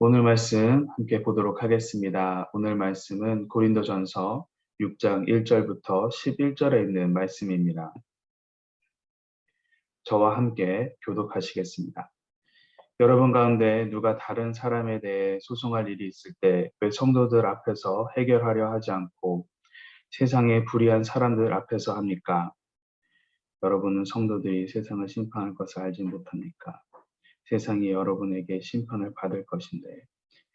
오늘 말씀 함께 보도록 하겠습니다. 오늘 말씀은 고린도전서 6장 1절부터 11절에 있는 말씀입니다. 저와 함께 교독하시겠습니다. 여러분 가운데 누가 다른 사람에 대해 소송할 일이 있을 때 왜 성도들 앞에서 해결하려 하지 않고 세상의 불의한 사람들 앞에서 합니까? 여러분은 성도들이 세상을 심판할 것을 알지 못합니까? 세상이 여러분에게 심판을 받을 것인데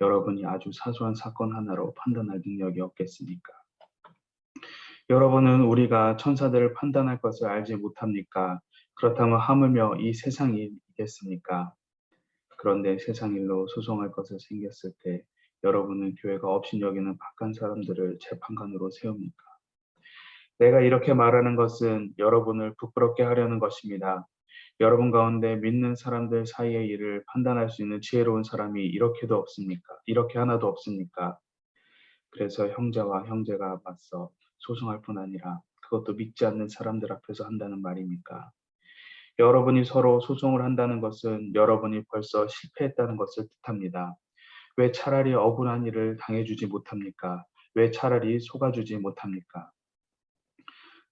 여러분이 아주 사소한 사건 하나로 판단할 능력이 없겠습니까? 여러분은 우리가 천사들을 판단할 것을 알지 못합니까? 그렇다면 하물며 이 세상이 있겠습니까? 그런데 세상 일로 소송할 것을 생겼을 때 여러분은 교회가 없인 여기는 박한 사람들을 재판관으로 세웁니까? 내가 이렇게 말하는 것은 여러분을 부끄럽게 하려는 것입니다. 여러분 가운데 믿는 사람들 사이의 일을 판단할 수 있는 지혜로운 사람이 이렇게도 없습니까? 이렇게 하나도 없습니까? 그래서 형제와 형제가 맞서 소송할 뿐 아니라 그것도 믿지 않는 사람들 앞에서 한다는 말입니까? 여러분이 서로 소송을 한다는 것은 여러분이 벌써 실패했다는 것을 뜻합니다. 왜 차라리 억울한 일을 당해주지 못합니까? 왜 차라리 속아주지 못합니까?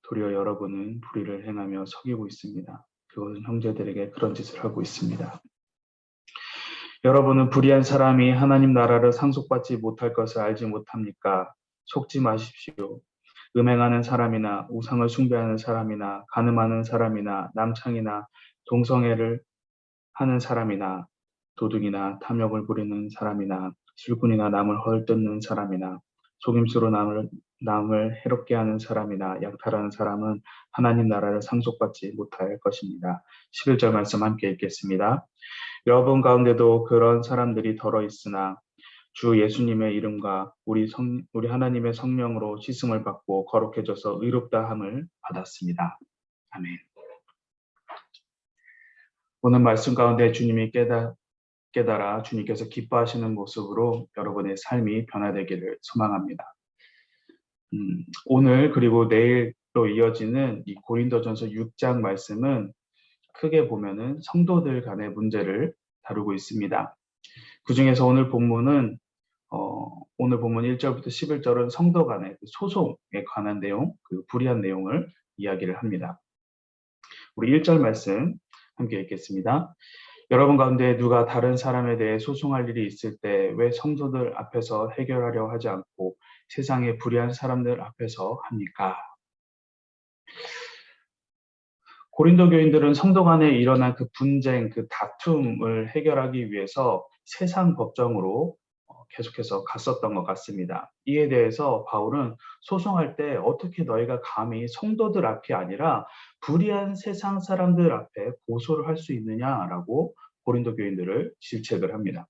도리어 여러분은 불의를 행하며 속이고 있습니다. 그것은 형제들에게 그런 짓을 하고 있습니다. 여러분은 불의한 사람이 하나님 나라를 상속받지 못할 것을 알지 못합니까? 속지 마십시오. 음행하는 사람이나 우상을 숭배하는 사람이나 가늠하는 사람이나 남창이나 동성애를 하는 사람이나 도둑이나 탐욕을 부리는 사람이나 술꾼이나 남을 헐뜯는 사람이나 속임수로 남을, 남을 해롭게 하는 사람이나 약탈하는 사람은 하나님 나라를 상속받지 못할 것입니다. 11절 말씀 함께 읽겠습니다. 여러분 가운데도 그런 사람들이 덜어 있으나 주 예수님의 이름과 우리 성, 우리 하나님의 성령으로 씻음을 받고 거룩해져서 의롭다 함을 받았습니다. 아멘. 오늘 말씀 가운데 주님이 깨달, 깨달아 주님께서 기뻐하시는 모습으로 여러분의 삶이 변화되기를 소망합니다. 음, 오늘 그리고 내일로 이어지는 이 고린도전서 6장 말씀은 크게 보면은 성도들 간의 문제를 다루고 있습니다. 그 중에서 오늘 본문은 어, 오늘 본문 1절부터 11절은 성도 간의 그 소송에 관한 내용, 그 불의한 내용을 이야기를 합니다. 우리 1절 말씀 함께 읽겠습니다. 여러분 가운데 누가 다른 사람에 대해 소송할 일이 있을 때 왜 성도들 앞에서 해결하려 하지 않고 세상의 불의한 사람들 앞에서 합니까? 고린도 교인들은 성도 간에 일어난 그 분쟁, 그 다툼을 해결하기 위해서 세상 법정으로 어, 계속해서 갔었던 것 같습니다. 이에 대해서 바울은 소송할 때 어떻게 너희가 감히 성도들 앞이 아니라 불의한 세상 사람들 앞에 고소를 할 수 있느냐라고 고린도 교인들을 질책을 합니다.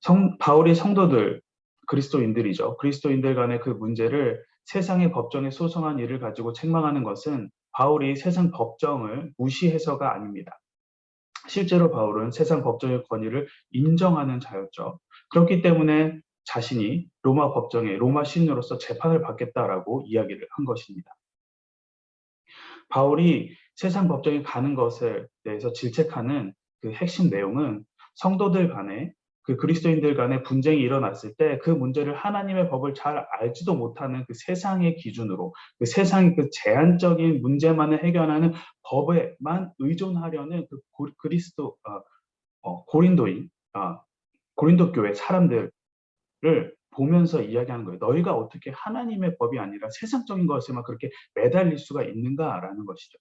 성, 바울이 성도들, 그리스도인들이죠. 그리스도인들 간의 그 문제를 세상의 법정에 소송한 일을 가지고 책망하는 것은 바울이 세상 법정을 무시해서가 아닙니다. 실제로 바울은 세상 법정의 권위를 인정하는 자였죠. 그렇기 때문에 자신이 로마 법정에 로마 신으로서 재판을 받겠다라고 이야기를 한 것입니다. 바울이 세상 법정에 가는 것에 대해서 질책하는 그 핵심 내용은 성도들 간에 그 그리스도인들 간에 분쟁이 일어났을 때 그 문제를 하나님의 법을 잘 알지도 못하는 그 세상의 기준으로 그 세상의 그 제한적인 문제만을 해결하는 법에만 의존하려는 그 그리스도 어, 어, 고린도인 어, 고린도 교회 사람들 을 보면서 이야기하는 거예요. 너희가 어떻게 하나님의 법이 아니라 세상적인 것에만 그렇게 매달릴 수가 있는가라는 것이죠.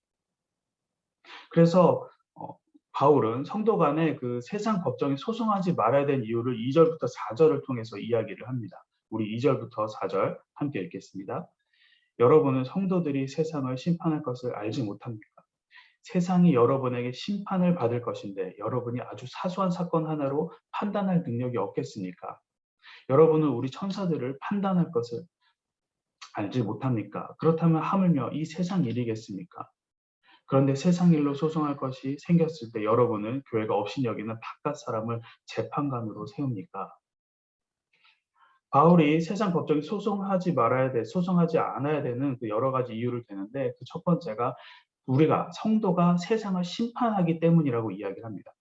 그래서 어, 바울은 성도 간에 그 세상 법정에 소송하지 말아야 될 이유를 2절부터 4절을 통해서 이야기를 합니다. 우리 2절부터 4절 함께 읽겠습니다. 여러분은 성도들이 세상을 심판할 것을 알지 못합니까? 세상이 여러분에게 심판을 받을 것인데 여러분이 아주 사소한 사건 하나로 판단할 능력이 없겠습니까? 여러분은 우리 천사들을 판단할 것을 알지 못합니까? 그렇다면 하물며 이 세상 일이겠습니까? 그런데 세상 일로 소송할 것이 생겼을 때 여러분은 교회가 없인 여기는 바깥 사람을 재판관으로 세웁니까? 바울이 세상 법정에 소송하지 말아야 돼, 소송하지 않아야 되는 그 여러 가지 이유를 대는데 그 첫 번째가 우리가 성도가 세상을 심판하기 때문이라고 이야기를 합니다.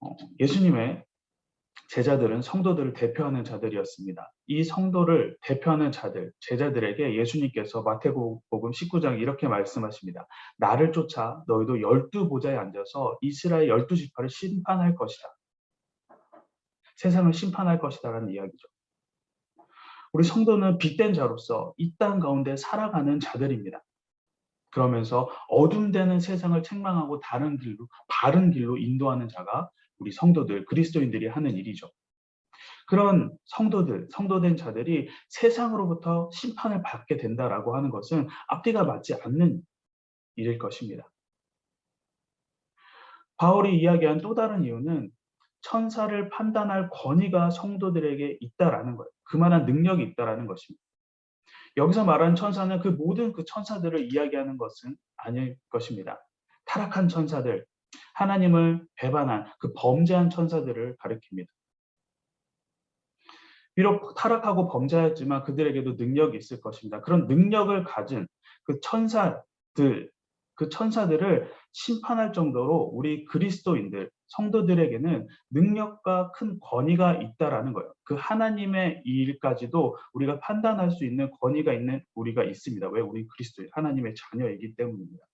어, 예수님의 제자들은 성도들을 대표하는 자들이었습니다. 이 성도를 대표하는 자들, 제자들에게 예수님께서 마태복음 19장 이렇게 말씀하십니다. 나를 쫓아 너희도 열두 보좌에 앉아서 이스라엘 열두 지파를 심판할 것이다. 세상을 심판할 것이다라는 이야기죠. 우리 성도는 빛된 자로서 이 땅 가운데 살아가는 자들입니다. 그러면서 어둠되는 세상을 책망하고 다른 길로 바른 길로 인도하는 자가 우리 성도들 그리스도인들이 하는 일이죠. 그런 성도들, 성도된 자들이 세상으로부터 심판을 받게 된다라고 하는 것은 앞뒤가 맞지 않는 일일 것입니다. 바울이 이야기한 또 다른 이유는 천사를 판단할 권위가 성도들에게 있다라는 거예요. 그만한 능력이 있다라는 것입니다. 여기서 말하는 천사는 그 모든 그 천사들을 이야기하는 것은 아닐 것입니다. 타락한 천사들, 하나님을 배반한 그 범죄한 천사들을 가리킵니다. 비록 타락하고 범죄하였지만 그들에게도 능력이 있을 것입니다. 그런 능력을 가진 그 천사들, 그 천사들을 심판할 정도로 우리 그리스도인들, 성도들에게는 능력과 큰 권위가 있다라는 거예요. 그 하나님의 일까지도 우리가 판단할 수 있는 권위가 있는 우리가 있습니다. 왜 우리 그리스도인 하나님의 자녀이기 때문입니다.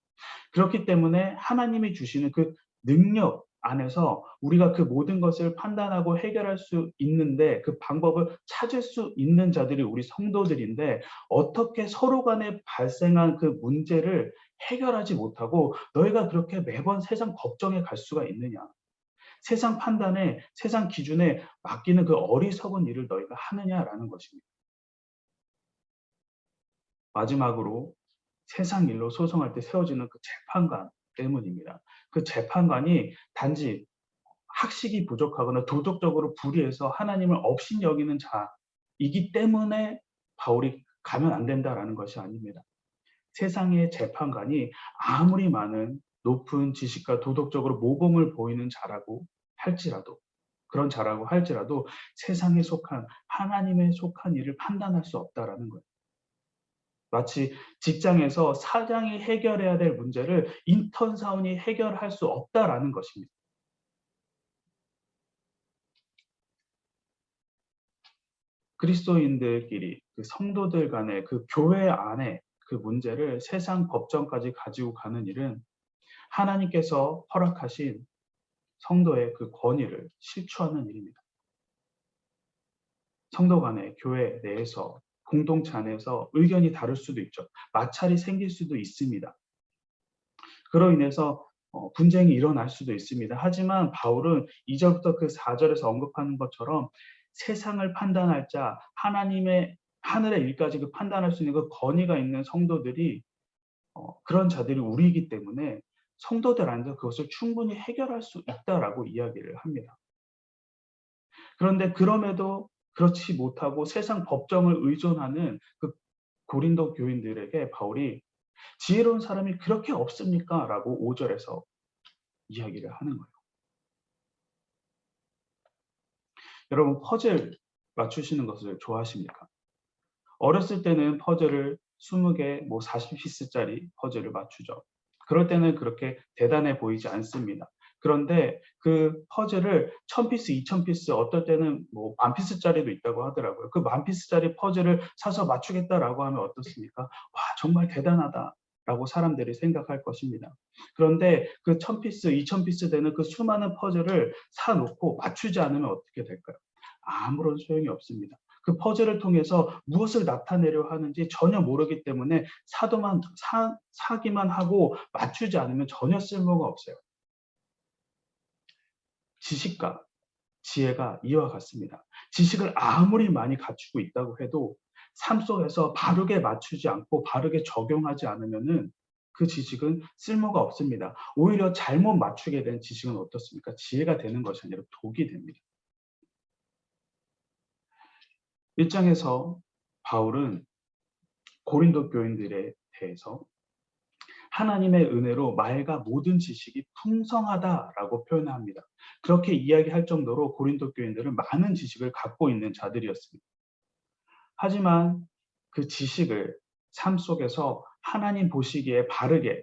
그렇기 때문에 하나님이 주시는 그 능력 안에서 우리가 그 모든 것을 판단하고 해결할 수 있는데 그 방법을 찾을 수 있는 자들이 우리 성도들인데 어떻게 서로 간에 발생한 그 문제를 해결하지 못하고 너희가 그렇게 매번 세상 법정에 갈 수가 있느냐. 세상 판단에 세상 기준에 맡기는 그 어리석은 일을 너희가 하느냐라는 것입니다. 마지막으로 세상 일로 소송할 때 세워지는 그 재판관 때문입니다. 그 재판관이 단지 학식이 부족하거나 도덕적으로 불의해서 하나님을 업신 여기는 자이기 때문에 바울이 가면 안 된다라는 것이 아닙니다. 세상의 재판관이 아무리 많은 높은 지식과 도덕적으로 모범을 보이는 자라고 할지라도 그런 자라고 할지라도 세상에 속한 하나님에 속한 일을 판단할 수 없다라는 거예요. 마치 직장에서 사장이 해결해야 될 문제를 인턴 사원이 해결할 수 없다라는 것입니다. 그리스도인들끼리 그 성도들 간의 그 교회 안에 그 문제를 세상 법정까지 가지고 가는 일은 하나님께서 허락하신 성도의 그 권위를 실추하는 일입니다. 성도 간의 교회 내에서 공동체 안에서 의견이 다를 수도 있죠. 마찰이 생길 수도 있습니다. 그로 인해서 어, 분쟁이 일어날 수도 있습니다. 하지만 바울은 2절부터 그 4절에서 언급하는 것처럼 세상을 판단할 자, 하나님의 하늘의 일까지 그 판단할 수 있는 그 권위가 있는 성도들이 어, 그런 자들이 우리이기 때문에 성도들 안에서 그것을 충분히 해결할 수 있다라고 이야기를 합니다. 그런데 그럼에도 그렇지 못하고 세상 법정을 의존하는 그 고린도 교인들에게 바울이 지혜로운 사람이 그렇게 없습니까? 라고 5절에서 이야기를 하는 거예요. 여러분 퍼즐 맞추시는 것을 좋아하십니까? 어렸을 때는 퍼즐을 20개, 뭐 40피스짜리 퍼즐을 맞추죠. 그럴 때는 그렇게 대단해 보이지 않습니다. 그런데 그 퍼즐을 1000피스, 2000피스, 어떨 때는 뭐 만피스짜리도 있다고 하더라고요. 그 만피스짜리 퍼즐을 사서 맞추겠다라고 하면 어떻습니까? 와, 정말 대단하다. 라고 사람들이 생각할 것입니다. 그런데 그 1000피스, 2000피스 되는 그 수많은 퍼즐을 사놓고 맞추지 않으면 어떻게 될까요? 아무런 소용이 없습니다. 그 퍼즐을 통해서 무엇을 나타내려 하는지 전혀 모르기 때문에 사도만 사, 사기만 하고 맞추지 않으면 전혀 쓸모가 없어요. 지식과 지혜가 이와 같습니다. 지식을 아무리 많이 갖추고 있다고 해도 삶 속에서 바르게 맞추지 않고 바르게 적용하지 않으면은 그 지식은 쓸모가 없습니다. 오히려 잘못 맞추게 된 지식은 어떻습니까? 지혜가 되는 것이 아니라 독이 됩니다. 1장에서 바울은 고린도 교인들에 대해서 하나님의 은혜로 말과 모든 지식이 풍성하다라고 표현합니다. 그렇게 이야기할 정도로 고린도 교인들은 많은 지식을 갖고 있는 자들이었습니다. 하지만 그 지식을 삶 속에서 하나님 보시기에 바르게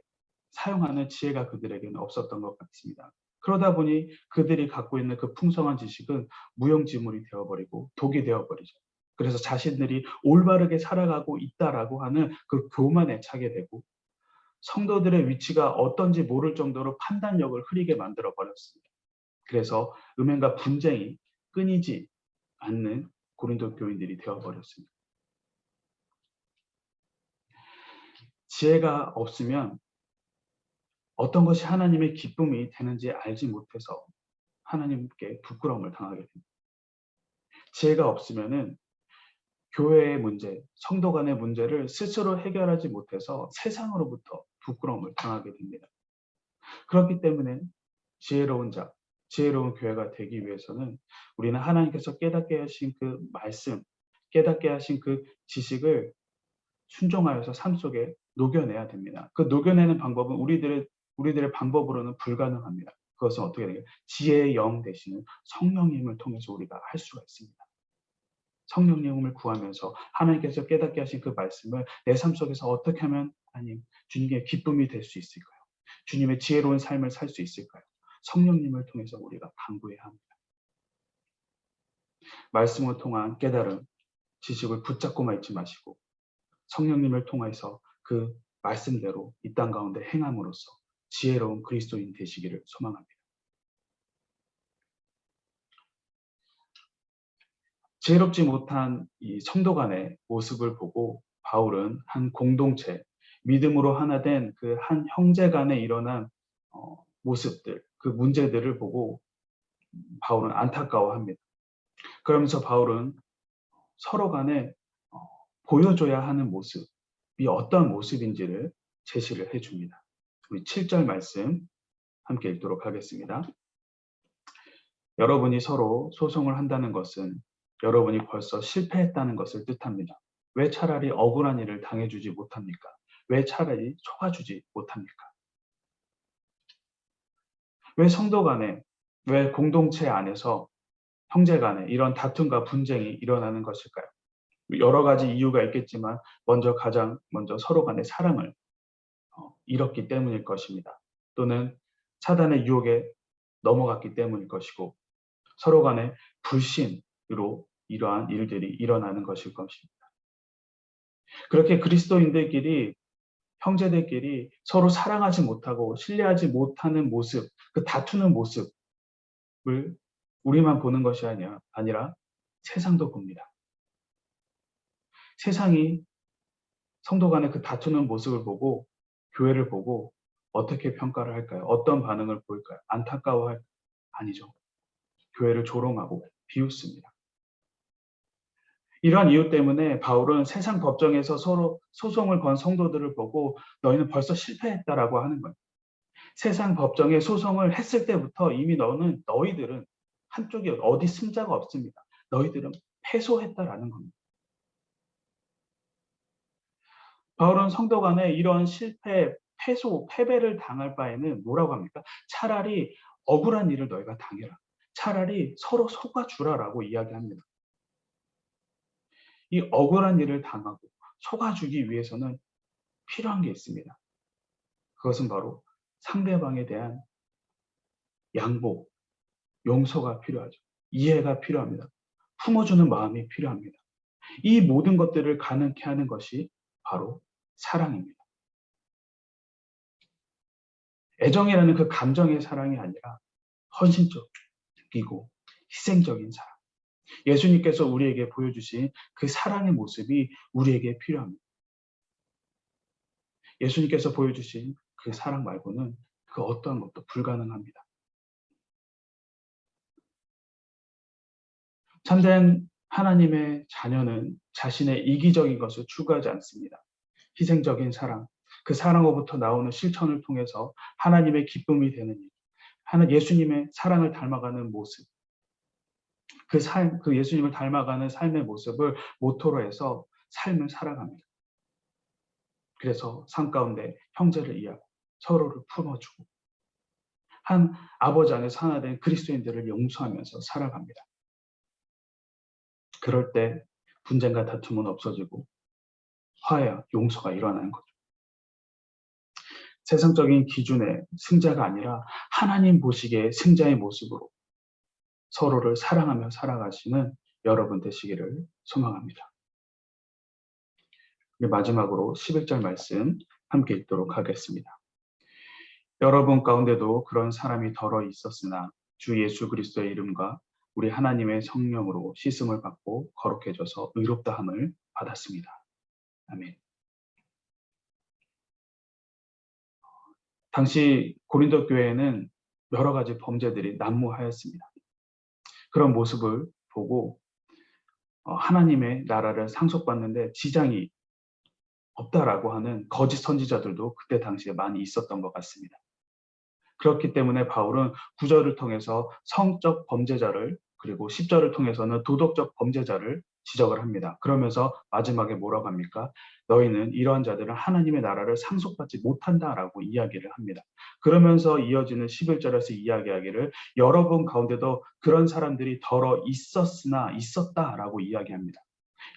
사용하는 지혜가 그들에게는 없었던 것 같습니다. 그러다 보니 그들이 갖고 있는 그 풍성한 지식은 무용지물이 되어버리고 독이 되어버리죠. 그래서 자신들이 올바르게 살아가고 있다라고 하는 그 교만에 차게 되고 성도들의 위치가 어떤지 모를 정도로 판단력을 흐리게 만들어 버렸습니다. 그래서 음행과 분쟁이 끊이지 않는 고린도 교인들이 되어 버렸습니다. 지혜가 없으면 어떤 것이 하나님의 기쁨이 되는지 알지 못해서 하나님께 부끄러움을 당하게 됩니다. 지혜가 없으면은 교회의 문제, 성도 간의 문제를 스스로 해결하지 못해서 세상으로부터 부끄러움을 당하게 됩니다. 그렇기 때문에 지혜로운 자, 지혜로운 교회가 되기 위해서는 우리는 하나님께서 깨닫게 하신 그 말씀, 깨닫게 하신 그 지식을 순종하여서 삶 속에 녹여내야 됩니다. 그 녹여내는 방법은 우리들의 우리들의 방법으로는 불가능합니다. 그것은 어떻게 되냐? 지혜의 영 되시는 성령님을 통해서 우리가 할 수가 있습니다. 성령님을 구하면서 하나님께서 깨닫게 하신 그 말씀을 내 삶 속에서 어떻게 하면 하나님 주님의 기쁨이 될 수 있을까요? 주님의 지혜로운 삶을 살 수 있을까요? 성령님을 통해서 우리가 강구해야 합니다. 말씀을 통한 깨달음, 지식을 붙잡고만 있지 마시고 성령님을 통해서 그 말씀대로 이 땅 가운데 행함으로써 지혜로운 그리스도인 되시기를 소망합니다. 지혜롭지 못한 이 성도 간의 모습을 보고 바울은 한 공동체, 믿음으로 하나 된 그 한 형제 간에 일어난 어, 모습들, 그 문제들을 보고 바울은 안타까워합니다. 그러면서 바울은 서로 간에 어, 보여줘야 하는 모습이 어떤 모습인지를 제시를 해줍니다. 우리 7절 말씀 함께 읽도록 하겠습니다. 여러분이 서로 소송을 한다는 것은 여러분이 벌써 실패했다는 것을 뜻합니다. 왜 차라리 억울한 일을 당해주지 못합니까? 왜 차라리 속아주지 못합니까? 왜 성도 간에, 왜 공동체 안에서 형제 간에 이런 다툼과 분쟁이 일어나는 것일까요? 여러 가지 이유가 있겠지만 먼저 가장 먼저 서로 간의 사랑을 어, 잃었기 때문일 것입니다. 또는 사단의 유혹에 넘어갔기 때문일 것이고 서로 간의 불신 으로 이러한 일들이 일어나는 것일 것입니다. 그렇게 그리스도인들끼리 형제들끼리 서로 사랑하지 못하고 신뢰하지 못하는 모습, 그 다투는 모습을 우리만 보는 것이 아니라, 아니라 세상도 봅니다. 세상이 성도 간의 그 다투는 모습을 보고 교회를 보고 어떻게 평가를 할까요? 어떤 반응을 보일까요? 안타까워할 아니죠. 교회를 조롱하고 비웃습니다. 이러한 이유 때문에 바울은 세상 법정에서 서로 소송을 건 성도들을 보고 너희는 벌써 실패했다라고 하는 거예요. 세상 법정에 소송을 했을 때부터 이미 너는 너희들은 한쪽이 어디 승자가 없습니다. 너희들은 패소했다라는 겁니다. 바울은 성도 간에 이런 실패, 패소, 패배를 당할 바에는 뭐라고 합니까? 차라리 억울한 일을 너희가 당해라. 차라리 서로 속아주라라고 이야기합니다. 이 억울한 일을 당하고 속아주기 위해서는 필요한 게 있습니다. 그것은 바로 상대방에 대한 양보, 용서가 필요하죠. 이해가 필요합니다. 품어주는 마음이 필요합니다. 이 모든 것들을 가능케 하는 것이 바로 사랑입니다. 애정이라는 그 감정의 사랑이 아니라 헌신적이고 희생적인 사랑. 예수님께서 우리에게 보여주신 그 사랑의 모습이 우리에게 필요합니다. 예수님께서 보여주신 그 사랑 말고는 그 어떠한 것도 불가능합니다. 참된 하나님의 자녀는 자신의 이기적인 것을 추구하지 않습니다. 희생적인 사랑, 그 사랑으로부터 나오는 실천을 통해서 하나님의 기쁨이 되는 일, 하나 예수님의 사랑을 닮아가는 모습, 그 삶, 그 예수님을 닮아가는 삶의 모습을 모토로 해서 삶을 살아갑니다. 그래서 삶 가운데 형제를 이해하고 서로를 품어주고 한 아버지 안에서 하나 된 그리스도인들을 용서하면서 살아갑니다. 그럴 때 분쟁과 다툼은 없어지고 화해와 용서가 일어나는 거죠. 세상적인 기준의 승자가 아니라 하나님 보시기에 승자의 모습으로 서로를 사랑하며 살아가시는 여러분 되시기를 소망합니다. 마지막으로 11절 말씀 함께 읽도록 하겠습니다. 여러분 가운데도 그런 사람이 덜어 있었으나 주 예수 그리스도의 이름과 우리 하나님의 성령으로 씻음을 받고 거룩해져서 의롭다함을 받았습니다. 아멘. 당시 고린도 교회에는 여러 가지 범죄들이 난무하였습니다. 그런 모습을 보고 어, 하나님의 나라를 상속받는데 지장이 없다라고 하는 거짓 선지자들도 그때 당시에 많이 있었던 것 같습니다. 그렇기 때문에 바울은 구절을 통해서 성적 범죄자를 그리고 10절을 통해서는 도덕적 범죄자를 지적을 합니다. 그러면서 마지막에 뭐라고 합니까? 너희는 이러한 자들은 하나님의 나라를 상속받지 못한다라고 이야기를 합니다. 그러면서 이어지는 11절에서 이야기하기를 여러분 가운데도 그런 사람들이 덜어 있었으나 있었다라고 이야기합니다.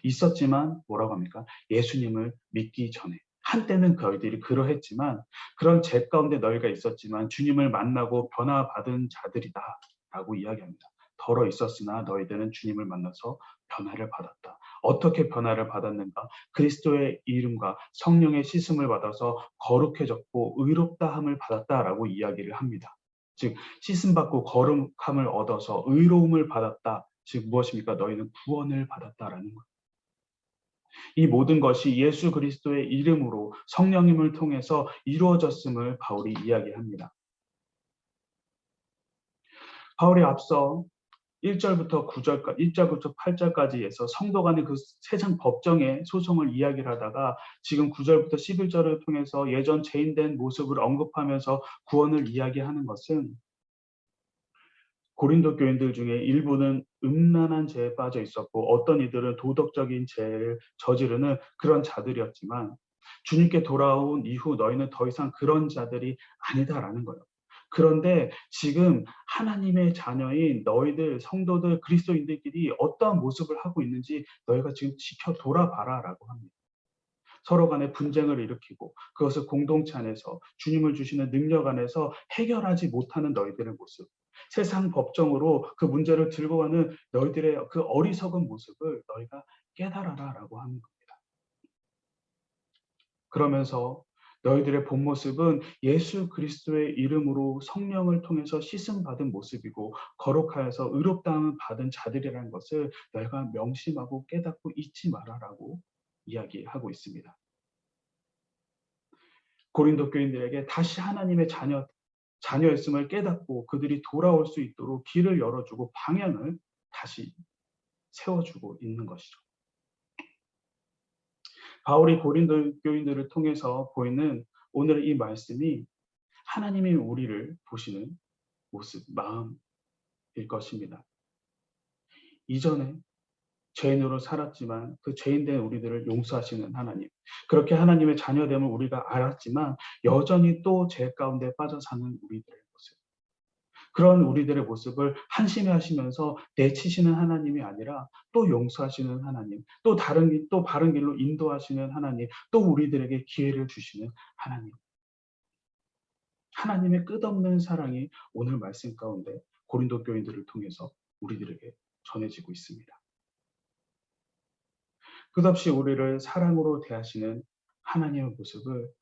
있었지만 뭐라고 합니까? 예수님을 믿기 전에 한때는 너희들이 그러했지만 그런 죄 가운데 너희가 있었지만 주님을 만나고 변화받은 자들이다 라고 이야기합니다. 덜어 있었으나 너희들은 주님을 만나서 변화를 받았다. 어떻게 변화를 받았는가? 그리스도의 이름과 성령의 씻음을 받아서 거룩해졌고 의롭다함을 받았다라고 이야기를 합니다. 즉 씻음 받고 거룩함을 얻어서 의로움을 받았다. 즉 무엇입니까? 너희는 구원을 받았다라는 것. 이 모든 것이 예수 그리스도의 이름으로 성령님을 통해서 이루어졌음을 바울이 이야기합니다. 바울이 앞서 1절부터 9절까지, 1절부터 8절까지 해서 성도 간의 그 세상 법정의 소송을 이야기를 하다가 지금 9절부터 11절을 통해서 예전 죄인된 모습을 언급하면서 구원을 이야기하는 것은 고린도 교인들 중에 일부는 음란한 죄에 빠져 있었고 어떤 이들은 도덕적인 죄를 저지르는 그런 자들이었지만 주님께 돌아온 이후 너희는 더 이상 그런 자들이 아니다라는 거예요. 그런데 지금 하나님의 자녀인 너희들 성도들 그리스도인들끼리 어떠한 모습을 하고 있는지 너희가 지금 지켜 돌아봐라라고 합니다. 서로 간에 분쟁을 일으키고 그것을 공동체 안에서 주님을 주시는 능력 안에서 해결하지 못하는 너희들의 모습. 세상 법정으로 그 문제를 들고 가는 너희들의 그 어리석은 모습을 너희가 깨달아라 라고 하는 겁니다. 그러면서 너희들의 본 모습은 예수 그리스도의 이름으로 성령을 통해서 씻음 받은 모습이고 거룩하여서 의롭다함을 받은 자들이라는 것을 너희가 명심하고 깨닫고 잊지 말아라고 이야기하고 있습니다. 고린도 교인들에게 다시 하나님의 자녀 자녀였음을 깨닫고 그들이 돌아올 수 있도록 길을 열어주고 방향을 다시 세워주고 있는 것이죠. 바울이 고린도 교인들을 통해서 보이는 오늘 이 말씀이 하나님이 우리를 보시는 모습, 마음일 것입니다. 이전에 죄인으로 살았지만 그 죄인된 우리들을 용서하시는 하나님. 그렇게 하나님의 자녀됨을 우리가 알았지만 여전히 또 죄 가운데 빠져 사는 우리들의 모습. 그런 우리들의 모습을 한심해 하시면서 내치시는 하나님이 아니라 또 용서하시는 하나님, 또 다른 길, 또 바른 길로 인도하시는 하나님, 또 우리들에게 기회를 주시는 하나님. 하나님의 끝없는 사랑이 오늘 말씀 가운데 고린도 교인들을 통해서 우리들에게 전해지고 있습니다. 끝없이 우리를 사랑으로 대하시는 하나님의 모습을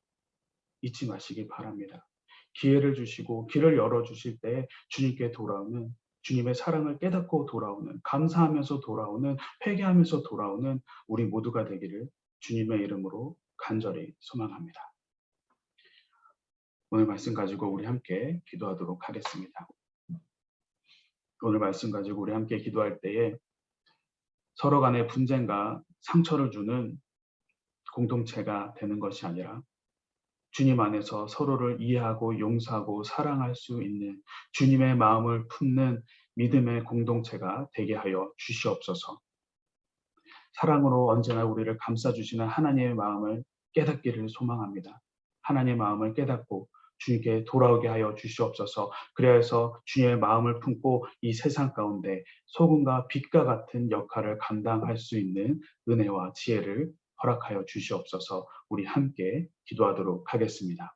잊지 마시기 바랍니다. 기회를 주시고 길을 열어 주실 때 주님께 돌아오는 주님의 사랑을 깨닫고 돌아오는 감사하면서 돌아오는 회개하면서 돌아오는 우리 모두가 되기를 주님의 이름으로 간절히 소망합니다. 오늘 말씀 가지고 우리 함께 기도하도록 하겠습니다. 오늘 말씀 가지고 우리 함께 기도할 때에 서로 간의 분쟁과 상처를 주는 공동체가 되는 것이 아니라 주님 안에서 서로를 이해하고 용서하고 사랑할 수 있는 주님의 마음을 품는 믿음의 공동체가 되게 하여 주시옵소서. 사랑으로 언제나 우리를 감싸주시는 하나님의 마음을 깨닫기를 소망합니다. 하나님의 마음을 깨닫고 주님께 돌아오게 하여 주시옵소서. 그래서 주님의 마음을 품고 이 세상 가운데 소금과 빛과 같은 역할을 감당할 수 있는 은혜와 지혜를 허락하여 주시옵소서. 우리 함께 기도하도록 하겠습니다.